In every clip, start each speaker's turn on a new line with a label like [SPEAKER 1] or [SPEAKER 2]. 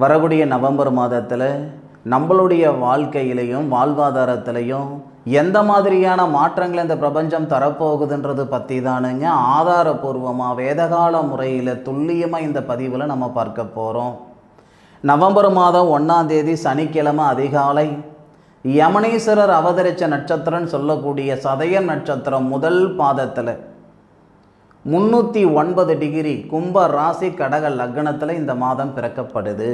[SPEAKER 1] வரக்கூடிய நவம்பர் மாதத்தில் நம்மளுடைய வாழ்க்கையிலையும் வாழ்வாதாரத்திலையும் எந்த மாதிரியான மாற்றங்களை இந்த பிரபஞ்சம் தரப்போகுதுன்றது பற்றி தானுங்க ஆதாரபூர்வமாக வேதகால முறையில் துல்லியமாக இந்த பதிவில் நம்ம பார்க்க போகிறோம் நவம்பர் மாதம் ஒன்றாம் தேதி சனிக்கிழமை அதிகாலை யமனீஸ்வரர் அவதரித்த நட்சத்திரம்னு சொல்லக்கூடிய சதயம் நட்சத்திரம் முதல் பாதத்தில் முன்னூற்றி ஒன்பது டிகிரி கும்ப ராசி கடக லக்னத்தில் இந்த மாதம் பிறக்கப்படுது.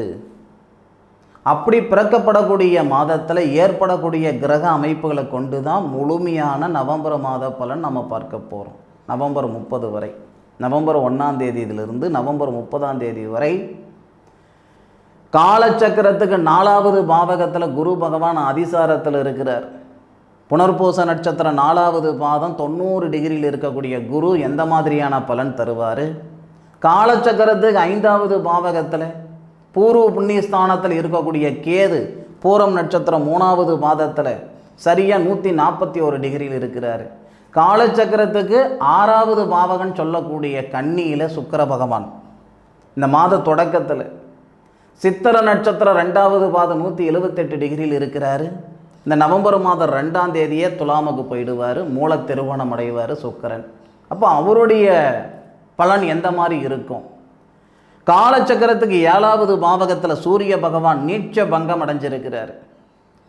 [SPEAKER 1] அப்படி பிறக்கப்படக்கூடிய மாதத்தில் ஏற்படக்கூடிய கிரக அமைப்புகளை கொண்டு தான் முழுமையான நவம்பர் மாத பலன் நம்ம பார்க்க போகிறோம் நவம்பர் முப்பது வரை. நவம்பர் ஒன்றாம் தேதியிலிருந்து நவம்பர் முப்பதாம் தேதி வரை காலச்சக்கரத்துக்கு நாலாவது பாவகத்தில் குரு பகவான் அதிசாரத்தில் இருக்கிறார். புனர்பூச நட்சத்திரம் நாலாவது பாதம் தொண்ணூறு டிகிரியில் இருக்கக்கூடிய குரு எந்த மாதிரியான பலன் தருவார்? காலச்சக்கரத்துக்கு ஐந்தாவது பாவகத்தில் பூர்வ புண்ணியஸ்தானத்தில் இருக்கக்கூடிய கேது பூரம் நட்சத்திரம் மூணாவது பாதத்தில் சரியாக நூற்றி நாற்பத்தி ஒரு டிகிரியில் இருக்கிறார். காலச்சக்கரத்துக்கு ஆறாவது பாவகன் சொல்லக்கூடிய கன்னியில் சுக்கர பகவான். இந்த மாத தொடக்கத்தில் சித்திர நட்சத்திரம் ரெண்டாவது பாதம் நூற்றி எழுபத்தெட்டு டிகிரியில் இருக்கிறாரு. இந்த நவம்பர் மாதம் ரெண்டாம் தேதியே துலாமுக்கு போயிடுவார் மூல திருமணம் அடைவார் சுக்கரன். அப்போ அவருடைய பலன் எந்த மாதிரி இருக்கும்? காலச்சக்கரத்துக்கு ஏழாவது பாவகத்தில் சூரிய பகவான் நீட்ச பங்கம் அடைஞ்சிருக்கிறார்.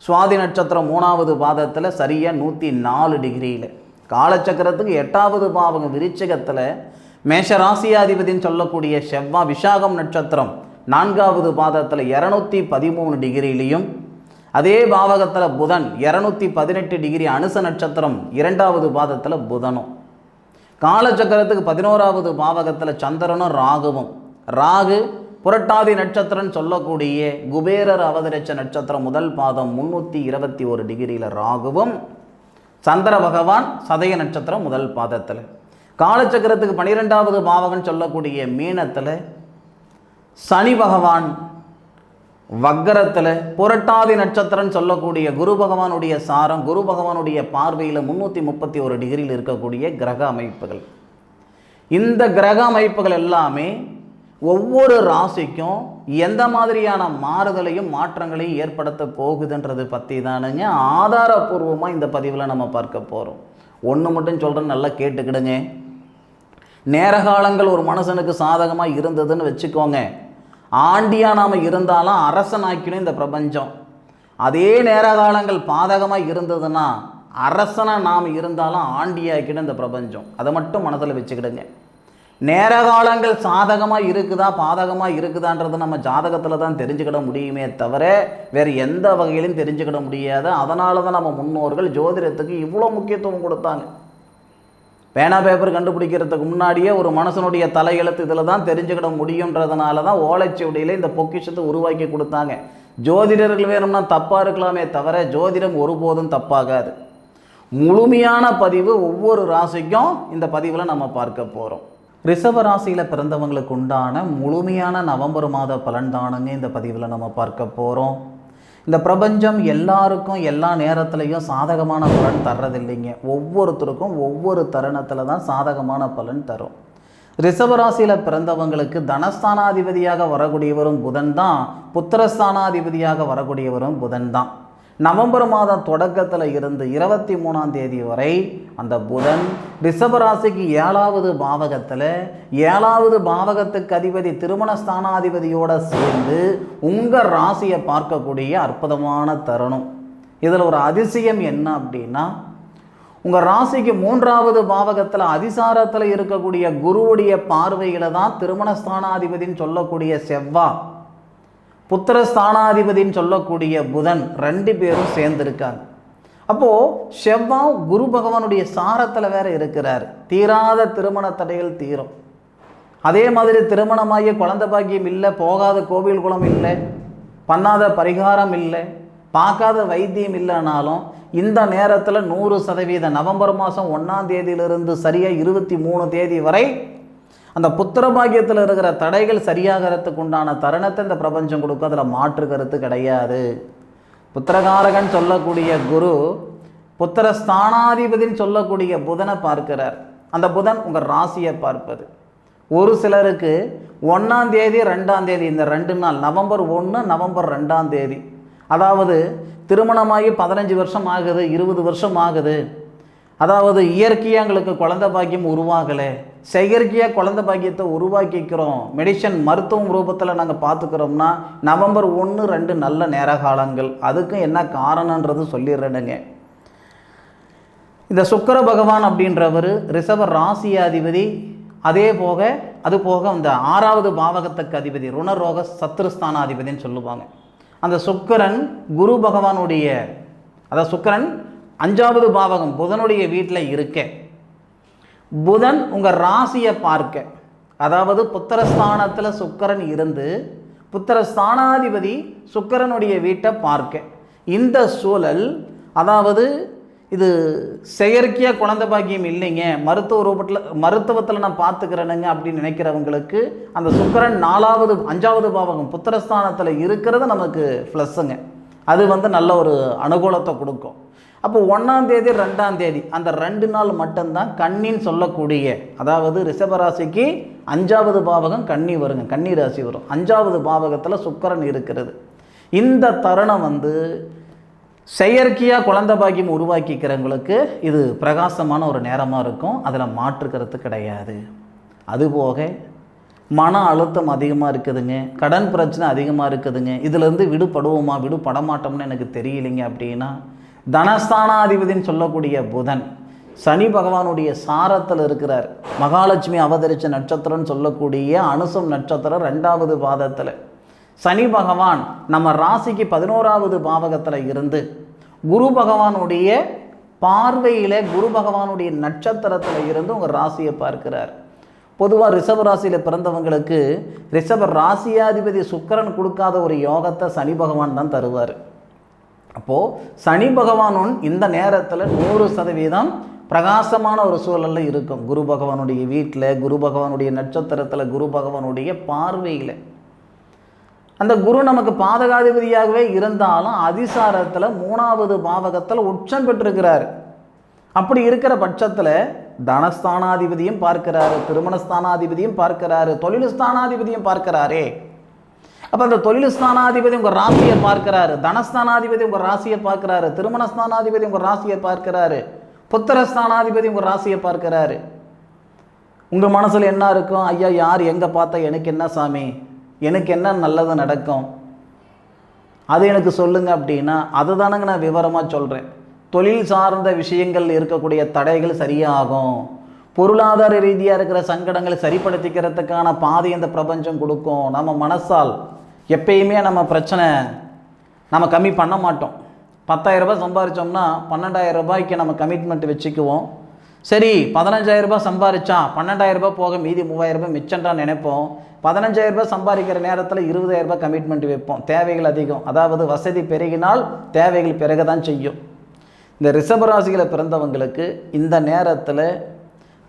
[SPEAKER 1] சுவாதி நட்சத்திரம் மூணாவது பாதத்தில் சரியாக நூற்றி நாலு டிகிரியில். காலச்சக்கரத்துக்கு எட்டாவது பாவகம் விருச்சிகத்தில் மேஷ ராசியாதிபதின்னு சொல்லக்கூடிய செவ்வா விசாகம் நட்சத்திரம் நான்காவது பாதத்தில் இரநூத்தி பதிமூணு டிகிரிலையும் அதே பாவகத்தில் புதன் இரநூத்தி பதினெட்டு டிகிரி அனுச நட்சத்திரம் இரண்டாவது பாதத்தில் புதனும். காலச்சக்கரத்துக்கு பதினோராவது பாவகத்தில் சந்திரனும் ராகுவும். ராகு புரட்டாதி நட்சத்திரம் சொல்லக்கூடிய குபேரர் அவதரிச்ச நட்சத்திரம் முதல் பாதம் முன்னூற்றி இருபத்தி ஒரு டிகிரியில் ராகுவும் சந்திர பகவான் சதய நட்சத்திரம் முதல் பாதத்தில். காலச்சக்கரத்துக்கு பனிரெண்டாவது பாவகன் சொல்லக்கூடிய மீனத்தில் சனி பகவான் வக்கரத்தில் புரட்டாதி நட்சத்திரம் சொல்லக்கூடிய குரு பகவானுடைய சாரம் குரு பகவானுடைய பார்வையில் முந்நூற்றி முப்பத்தி ஒரு டிகிரியில் இருக்கக்கூடிய கிரக அமைப்புகள். இந்த கிரக அமைப்புகள் எல்லாமே ஒவ்வொரு ராசிக்கும் எந்த மாதிரியான மாறுதலையும் மாற்றங்களையும் ஏற்படுத்த போகுதுன்றது பற்றி தானுங்க ஆதாரபூர்வமாக இந்த பதிவில் நம்ம பார்க்க போகிறோம் ஒன்று மட்டும் சொல்கிறேன் நல்லா கேட்டுக்கிடுங்க. நேரகாலங்கள் ஒரு மனுஷனுக்கு சாதகமாக இருந்ததுன்னு வச்சுக்கோங்க. ஆண்டியாக நாம் இருந்தாலும் அரசனாக்கிடும் இந்த பிரபஞ்சம். அதே நேர காலங்கள் பாதகமாக இருந்ததுன்னா அரசனாக நாம் இருந்தாலும் ஆண்டியாக்கிடும் இந்த பிரபஞ்சம். அதை மட்டும் மனதில் வச்சுக்கிடுங்க. நேர காலங்கள் சாதகமாக இருக்குதா பாதகமாக இருக்குதான்றது நம்ம ஜாதகத்தில் தான் தெரிஞ்சுக்கிட முடியுமே தவிர வேறு எந்த வகையிலும் தெரிஞ்சுக்கிட முடியாது. அதனால தான் நம்ம முன்னோர்கள் ஜோதிடத்துக்கு இவ்வளோ முக்கியத்துவம் கொடுத்தாங்க. பேனா பேப்பர் கண்டுபிடிக்கிறதுக்கு முன்னாடியே ஒரு மனுஷனுடைய தலையெழுத்து இதில் தான் தெரிஞ்சுக்கிட முடியுன்றதுனால தான் ஓலைச்சுவடியில் இந்த பொக்கிஷத்தை உருவாக்கி கொடுத்தாங்க. ஜோதிடர்கள் வேணும்னா தப்பாக இருக்கலாமே தவிர ஜோதிடம் ஒருபோதும் தப்பாகாது. முழுமையான பதிவு ஒவ்வொரு ராசிக்கும் இந்த பதிவில் நம்ம பார்க்க போகிறோம் ரிஷப ராசியில் பிறந்தவங்களுக்கு உண்டான முழுமையான நவம்பர் மாத பலன் தானுங்க இந்த பதிவில் நம்ம பார்க்க போகிறோம் இந்த பிரபஞ்சம் எல்லாருக்கும் எல்லா நேரத்துலையும் சாதகமான பலன் தர்றதில்லைங்க. ஒவ்வொருத்தருக்கும் ஒவ்வொரு தருணத்தில் தான் சாதகமான பலன் தரும். ரிஷபராசியில் பிறந்தவங்களுக்கு தனஸ்தானாதிபதியாக வரக்கூடியவரும் புதன் தான். புத்திரஸ்தானாதிபதியாக வரக்கூடியவரும் புதன் தான். நவம்பர் மாதம் தொடக்கத்தில் இருந்து இருபத்தி மூணாம் தேதி வரை அந்த புதன் ரிஷபராசிக்கு ஏழாவது பாவகத்தில் ஏழாவது பாவகத்துக்கு அதிபதி திருமண ஸ்தானாதிபதியோடு சேர்ந்து உங்கள் ராசியை பார்க்கக்கூடிய அற்புதமான தருணம். இதில் ஒரு அதிசயம் என்ன அப்படின்னா உங்கள் ராசிக்கு மூன்றாவது பாவகத்தில் அதிசாரத்தில் இருக்கக்கூடிய குருவுடைய பார்வையில் தான் திருமண ஸ்தானாதிபதின்னு சொல்லக்கூடிய செவ்வா புத்திர ஸ்தானாதிபதின்னு சொல்லக்கூடிய புதன் ரெண்டு பேரும் சேர்ந்துருக்காங்க. அப்போது செவ்வாய் குரு பகவானுடைய சாரத்தில் வேற இருக்கிறார். தீராத திருமண தடைகள் தீரும். அதே மாதிரி திருமணமாகிய குழந்தை பாக்கியம் இல்லை போகாத கோவில் குளம் இல்லை பண்ணாத பரிகாரம் இல்லை பார்க்காத வைத்தியம் இல்லைனாலும் இந்த நேரத்தில் நூறு சதவீத நவம்பர் மாதம் ஒன்றாம் தேதியிலிருந்து சரியாக இருபத்தி மூணு தேதி வரை அந்த புத்திர பாக்கியத்தில் இருக்கிற தடைகள் சரியாகிறதுக்கு உண்டான தருணத்தை இந்த பிரபஞ்சம் கொடுக்கும். அதில் மாற்று கருத்து கிடையாது. புத்திரகாரகன் சொல்லக்கூடிய குரு புத்திர ஸ்தானாதிபதின்னு சொல்லக்கூடிய புதனை பார்க்கிறார். அந்த புதன் உங்கள் ராசியை பார்ப்பது. ஒரு சிலருக்கு ஒன்றாம் தேதி ரெண்டாம் தேதி இந்த ரெண்டு நாள் நவம்பர் ஒன்று நவம்பர் ரெண்டாம் தேதி. அதாவது திருமணமாகி பதினஞ்சு வருஷம் ஆகுது இருபது வருஷம் ஆகுது. அதாவது இயற்கையாக எங்களுக்கு குழந்தை பாக்கியம் உருவாகலை. செயற்கையாக குழந்தை பாக்கியத்தை உருவாக்கிக்கிறோம். மெடிசன் மருத்துவம் ரூபத்தில் நாங்கள் பார்த்துக்கிறோம்னா நவம்பர் ஒன்று ரெண்டு நல்ல நேர காலங்கள். அதுக்கும் என்ன காரணன்றது சொல்லிடுறேனுங்க. இந்த சுக்கிர பகவான் அப்படின்றவர் ரிஷப ராசியாதிபதி அதே போக அது போக அந்த ஆறாவது பாவகத்துக்கு அதிபதி ருணரோக சத்ருஸ்தானாதிபதின்னு சொல்லுவாங்க. அந்த சுக்கிரன் குரு பகவானுடைய அதாவது சுக்கிரன் அஞ்சாவது பாவகம் புதனுடைய வீட்டில் இருக்க. புதன் உங்கள் ராசியை பார்க்க. அதாவது புத்திரஸ்தானத்தில் சுக்கரன் இருந்து புத்திரஸ்தானாதிபதி சுக்கரனுடைய வீட்டை பார்க்க. இந்த சூழல் அதாவது இது செயற்கையாக குழந்தை பாக்கியம் இல்லைங்க. மருத்துவ ரூபத்தில் மருத்துவத்தில் நான் பார்த்துக்கிறேனுங்க அப்படின்னு நினைக்கிறவங்களுக்கு அந்த சுக்கரன் நாலாவது அஞ்சாவது பாவகம் புத்திரஸ்தானத்தில் இருக்கிறது நமக்கு ப்ளஸ்ஸுங்க அது வந்து நல்ல ஒரு அனுகூலத்தை கொடுக்கும். அப்போ ஒன்றாம் தேதி ரெண்டாம் தேதி அந்த ரெண்டு நாள் மட்டும்தான் கண்ணின்னு சொல்லக்கூடிய அதாவது ரிஷபராசிக்கு அஞ்சாவது பாவகம் கன்னி வருங்க கன்னி ராசி வரும். அஞ்சாவது பாவகத்தில் சுக்கரன் இருக்கிறது. இந்த தருணம் வந்து செயற்கையாக குழந்தை பாக்கியம் உருவாக்கிக்கிறவங்களுக்கு இது பிரகாசமான ஒரு நேரமாக இருக்கும். அதில் மாற்றுக்கிறது கிடையாது. அதுபோக மன அழுத்தம் அதிகமாக இருக்குதுங்க. கடன் பிரச்சனை அதிகமாக இருக்குதுங்க. இதுலேருந்து விடுபடுவோமா? விடுபட மாட்டோம்னு எனக்கு தெரியலைங்க அப்படின்னா தனஸ்தானாதிபதினு சொல்லக்கூடிய புதன் சனி பகவானுடைய சாரத்தில் இருக்கிறார். மகாலட்சுமி அவதரித்த நட்சத்திரம்னு சொல்லக்கூடிய அனுசம் நட்சத்திரம் ரெண்டாவது பாதத்தில். சனி பகவான் நம்ம ராசிக்கு பதினோராவது பாவகத்தில் இருந்து குரு பகவானுடைய பார்வையில் குரு பகவானுடைய நட்சத்திரத்தில் இருந்து உங்கள் ராசியை பார்க்கிறார். பொதுவாக ரிஷப ராசியில் பிறந்தவங்களுக்கு ரிஷப ராசியாதிபதி சுக்கரன் கொடுக்காத ஒரு யோகத்தை சனி பகவான் தான் தருவார். அப்போது சனி பகவானும் இந்த நேரத்தில் நூறு சதவீதம் பிரகாசமான ஒரு சூழலில் இருக்கும். குரு பகவானுடைய வீட்டில் குரு பகவானுடைய நட்சத்திரத்தில் குரு பகவானுடைய பார்வையில். அந்த குரு நமக்கு பாதகாதிபதியாகவே இருந்தாலும் அதிசாரத்தில் மூணாவது பாவகத்தில் உச்சம் பெற்றிருக்கிறார். அப்படி இருக்கிற பட்சத்தில் தனஸ்தானாதிபதியும் பார்க்கிறாரு திருமணஸ்தானாதிபதியும் பார்க்கிறாரு தொழில் ஸ்தானாதிபதியும் பார்க்கிறாரே. அப்போ அந்த தொழில் ஸ்தானாதிபதி உங்கள் ராசியை பார்க்கிறாரு தனஸ்தானாதிபதி உங்கள் ராசியை பார்க்கிறாரு திருமணஸ்தானாதிபதி உங்கள் ராசியை பார்க்கிறாரு புத்திரஸ்தானாதிபதி உங்கள் ராசியை பார்க்கிறாரு. உங்கள் மனசில் என்ன இருக்கும்? ஐயா யார் எங்கே பார்த்தா எனக்கு என்ன சாமி? எனக்கு என்ன நல்லது நடக்கும்? அது எனக்கு சொல்லுங்கள் அப்படின்னா அதை தானங்க நான் விவரமாக சொல்கிறேன் தொழில் சார்ந்த விஷயங்கள் இருக்கக்கூடிய தடைகள் சரியாகும். பொருளாதார ரீதியாக இருக்கிற சங்கடங்களை சரிப்படுத்திக்கிறதுக்கான பாதை இந்த பிரபஞ்சம் கொடுக்கும். நம்ம மனசால் எப்பயுமே நம்ம பிரச்சனை நம்ம கம்மி பண்ண மாட்டோம். பத்தாயிரம் ரூபாய் சம்பாதிச்சோம்னா பன்னெண்டாயிரம் ரூபாய்க்கு நம்ம கமிட்மெண்ட் வச்சுக்குவோம். சரி பதினஞ்சாயிரரூபா ரூபாய் சம்பாதிச்சா பன்னெண்டாயிரம் போக மீதி மூவாயிரரூபா ரூபாய் மிச்சம்டா நினைப்போம். பதினஞ்சாயிரரூபா சம்பாதிக்கிற நேரத்தில் இருபதாயிரரூபா கமிட்மெண்ட் வைப்போம். தேவைகள் அதிகம். அதாவது வசதி பெருகினால் தேவைகள் பிறகு தான் செய்யும். இந்த ரிஷபராசியில் பிறந்தவங்களுக்கு இந்த நேரத்தில்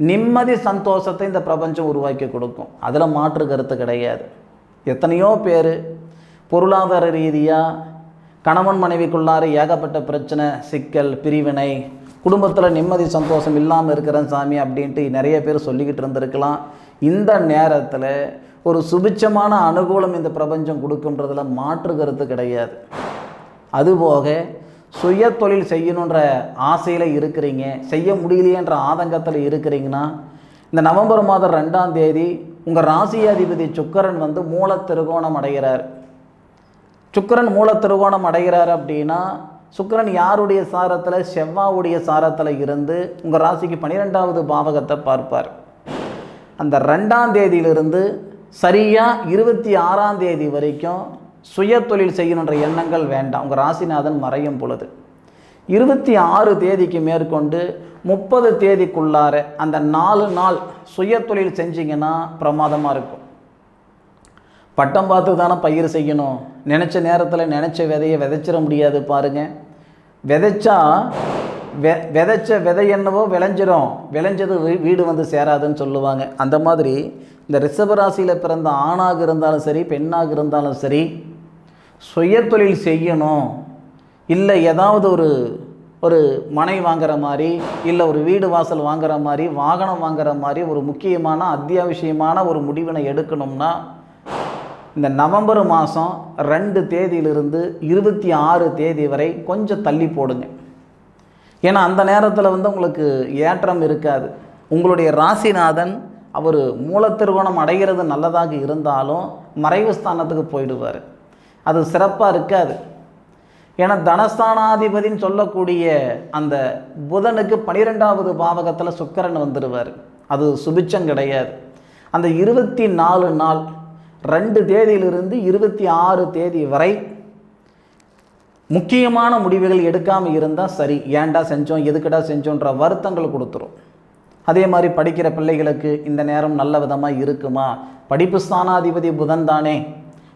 [SPEAKER 1] நிம்மதி சந்தோஷத்தை இந்த பிரபஞ்சம் உருவாக்கி கொடுக்கும். அதில் மாற்று கருத்து கிடையாது. எத்தனையோ பேர் பொருளாதார ரீதியாக கணவன் மனைவிக்குள்ளார ஏகப்பட்ட பிரச்சனை சிக்கல் பிரிவினை குடும்பத்தில் நிம்மதி சந்தோஷம் இல்லாமல் இருக்கிறேன் சாமி அப்படின்ட்டு நிறைய பேர் சொல்லிக்கிட்டு இருந்திருக்கலாம். இந்த நேரத்தில் ஒரு சுபிச்சமான அனுகூலம் இந்த பிரபஞ்சம் கொடுக்குன்றதுல மாற்று கருத்து கிடையாது. அதுபோக சுய தொழில் செய்யணுன்ற ஆசையில் இருக்கிறீங்க செய்ய முடியலையேன்ற ஆதங்கத்தில் இருக்கிறீங்கன்னா இந்த நவம்பர் மாதம் ரெண்டாம் தேதி உங்கள் ராசியாதிபதி சுக்கரன் வந்து மூல திருகோணம் அடைகிறார். சுக்கரன் மூல திருகோணம் அடைகிறார் அப்படின்னா சுக்கிரன் யாருடைய சாரத்தில்? செவ்வாவுடைய சாரத்தில் இருந்து உங்கள் ராசிக்கு பன்னிரெண்டாவது பாவகத்தை பார்ப்பார். அந்த ரெண்டாம் தேதியிலிருந்து சரியாக இருபத்தி ஆறாம் தேதி வரைக்கும் சுய தொழில் செய்யணுன்ற எண்ணங்கள் வேண்டாம். உங்கள் ராசிநாதன் மறையும் பொழுது. இருபத்தி ஆறு தேதிக்கு மேற்கொண்டு முப்பது தேதிக்குள்ளார அந்த நாலு நாள் சுய தொழில் செஞ்சிங்கன்னா பிரமாதமாக இருக்கும். பட்டம் பார்த்து தானே பயிர் செய்யணும். நினச்ச நேரத்தில் நினச்ச விதையை விதைச்சிட முடியாது பாருங்க. விதைச்சா வெ விதைச்ச விதை என்னவோ விளைஞ்சிரும். விளைஞ்சது வீடு வந்து சேராதுன்னு சொல்லுவாங்க. அந்த மாதிரி இந்த ரிஷபராசியில் பிறந்த ஆணாக இருந்தாலும் சரி பெண்ணாக இருந்தாலும் சரி சுயத்தொழில் செய்யணும். இல்லை ஏதாவது ஒரு ஒரு மனை வாங்குற மாதிரி இல்லை ஒரு வீடு வாசல் வாங்குற மாதிரி வாகனம் வாங்குற மாதிரி ஒரு முக்கியமான அத்தியாவசியமான ஒரு முடிவினை எடுக்கணும்னா இந்த நவம்பர் மாதம் ரெண்டு தேதியிலிருந்து இருபத்தி ஆறு தேதி வரை கொஞ்சம் தள்ளி போடுங்க. ஏன்னா அந்த நேரத்தில் வந்து உங்களுக்கு ஏற்றம் இருக்காது. உங்களுடைய ராசிநாதன் அவர் மூலத்திருவணம் அடைகிறது நல்லதாக இருந்தாலும் மறைவு ஸ்தானத்துக்கு போயிடுவார். அது சிறப்பாக இருக்காது. ஏன்னா தனஸ்தானாதிபதின்னு சொல்லக்கூடிய அந்த புதனுக்கு பனிரெண்டாவது பாவகத்தில் சுக்கரன் வந்துடுவார் அது சுபிச்சம் கிடையாது. அந்த இருபத்தி நாலு நாள் ரெண்டு தேதியிலிருந்து இருபத்தி ஆறு தேதி வரை முக்கியமான முடிவுகள் எடுக்காமல் இருந்தால் சரி ஏன்டா செஞ்சோம் எதுக்குடா செஞ்சோன்ற வருத்தங்கள் கொடுத்துரும். அதே மாதிரி படிக்கிற பிள்ளைகளுக்கு இந்த நேரம் நல்ல விதமாக இருக்குமா? படிப்பு ஸ்தானாதிபதி புதன் தானே.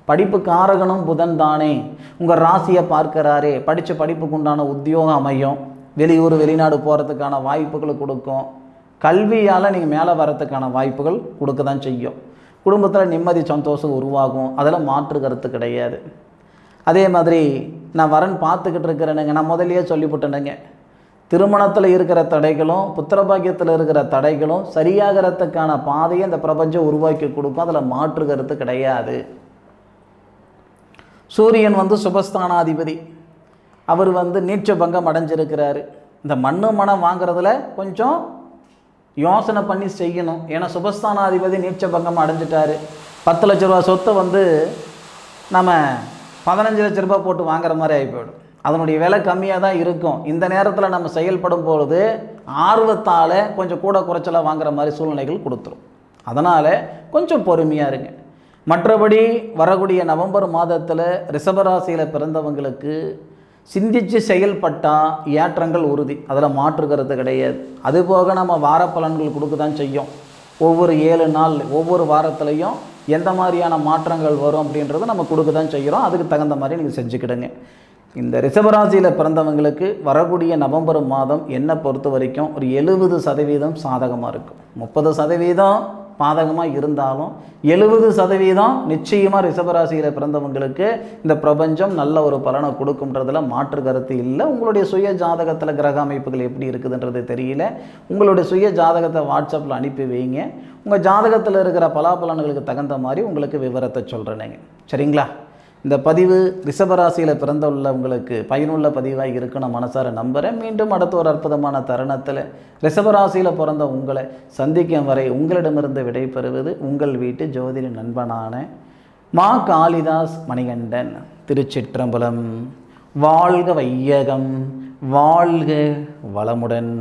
[SPEAKER 1] படிப்பு காரகனும் புதன் தானே உங்கள் ராசியை பார்க்குறாரே. படித்த படிப்புக்கு உண்டான உத்தியோகம் அமையும். வெளியூர் வெளிநாடு போகிறதுக்கான வாய்ப்புகளை கொடுக்கும். கல்வியால் நீங்கள் மேலே வரத்துக்கான வாய்ப்புகள் கொடுக்க தான் செய்யும். குடும்பத்தில் நிம்மதி சந்தோஷம் உருவாகும். அதில் மாற்று கருத்து கிடையாது. அதே மாதிரி நான் வரன் பார்த்துக்கிட்டு இருக்கிறேனுங்க. நான் முதல்லயே சொல்லிவிட்டேனுங்க. திருமணத்தில் இருக்கிற தடைகளும் புத்திரபாக்கியத்தில் இருக்கிற தடைகளும் சரியாகிறதுக்கான பாதையை இந்த பிரபஞ்சம் உருவாக்கி கொடுக்கும். அதில் மாற்று கருத்து கிடையாது. சூரியன் வந்து சுபஸ்தானாதிபதி. அவர் வந்து நீட்ச பங்கம் அடைஞ்சிருக்கிறாரு. இந்த மண்ணு மனம் வாங்குறதுல கொஞ்சம் யோசனை பண்ணி செய்யணும். ஏன்னா சுபஸ்தானாதிபதி நீட்ச பங்கம் அடைஞ்சிட்டாரு. பத்து லட்ச ரூபா சொத்தை வந்து நம்ம பதினஞ்சு லட்ச ரூபாய் போட்டு வாங்குற மாதிரி ஆகி போயிடும். அதனுடைய விலை கம்மியாக தான் இருக்கும். இந்த நேரத்தில் நம்ம செயல்படும் பொழுது ஆர்வத்தால் கொஞ்சம் கூட குறைச்சலாக வாங்குற மாதிரி சூழ்நிலைகள் கொடுத்துரும். அதனால் கொஞ்சம் பொறுமையாக இருங்க. மற்றபடி வரக்கூடிய நவம்பர் மாதத்தில் ரிஷபராசியில் பிறந்தவங்களுக்கு சிந்தித்து செயல்பட்டால் ஏற்றங்கள் உறுதி. அதில் மாற்றுக்கிறது கிடையாது. அதுபோக நம்ம வார பலன்கள் கொடுக்க தான் செய்யும். ஒவ்வொரு ஏழு நாள் ஒவ்வொரு வாரத்துலையும் எந்த மாதிரியான மாற்றங்கள் வரும் அப்படின்றத நம்ம கொடுக்க தான் செய்கிறோம் அதுக்கு தகுந்த மாதிரி நீங்கள் செஞ்சுக்கிடுங்க. இந்த ரிஷபராசியில் பிறந்தவங்களுக்கு வரக்கூடிய நவம்பர் மாதம் என்னை பொறுத்த வரைக்கும் ஒரு எழுபது சதவீதம் சாதகமாக இருக்கும். முப்பது சதவீதம் பாதகமாக இருந்தாலும் எழுபது சதவீதம் நிச்சயமாக ரிஷபராசியில் பிறந்தவங்களுக்கு இந்த பிரபஞ்சம் நல்ல ஒரு பலனை கொடுக்குன்றதில் மாற்று கருத்து இல்லை. உங்களுடைய சுய ஜாதகத்தில் கிரக அமைப்புகள் எப்படி இருக்குதுன்றது தெரியல. உங்களுடைய சுய ஜாதகத்தை வாட்ஸ்அப்பில் அனுப்பி வைங்க. உங்கள் ஜாதகத்தில் இருக்கிற பலாபலன்களுக்கு தகுந்த மாதிரி உங்களுக்கு விவரத்தை சொல்கிறேன் சரிங்களா? இந்த பதிவு ரிஷபராசியில் பிறந்துள்ளவங்களுக்கு பயனுள்ள பதிவாக இருக்குன்னு மனசார நம்புகிறேன் மீண்டும் அடுத்த ஒரு அற்புதமான தருணத்தில் ரிஷபராசியில் பிறந்த உங்களை சந்திக்கும் வரை உங்களிடமிருந்து விடைபெறுவது உங்கள் வீட்டு ஜோதிட நண்பனான மா காளிதாஸ் மணிகண்டன் திருச்சிற்றம்பலம். வாழ்க வையகம் வாழ்க வளமுடன்.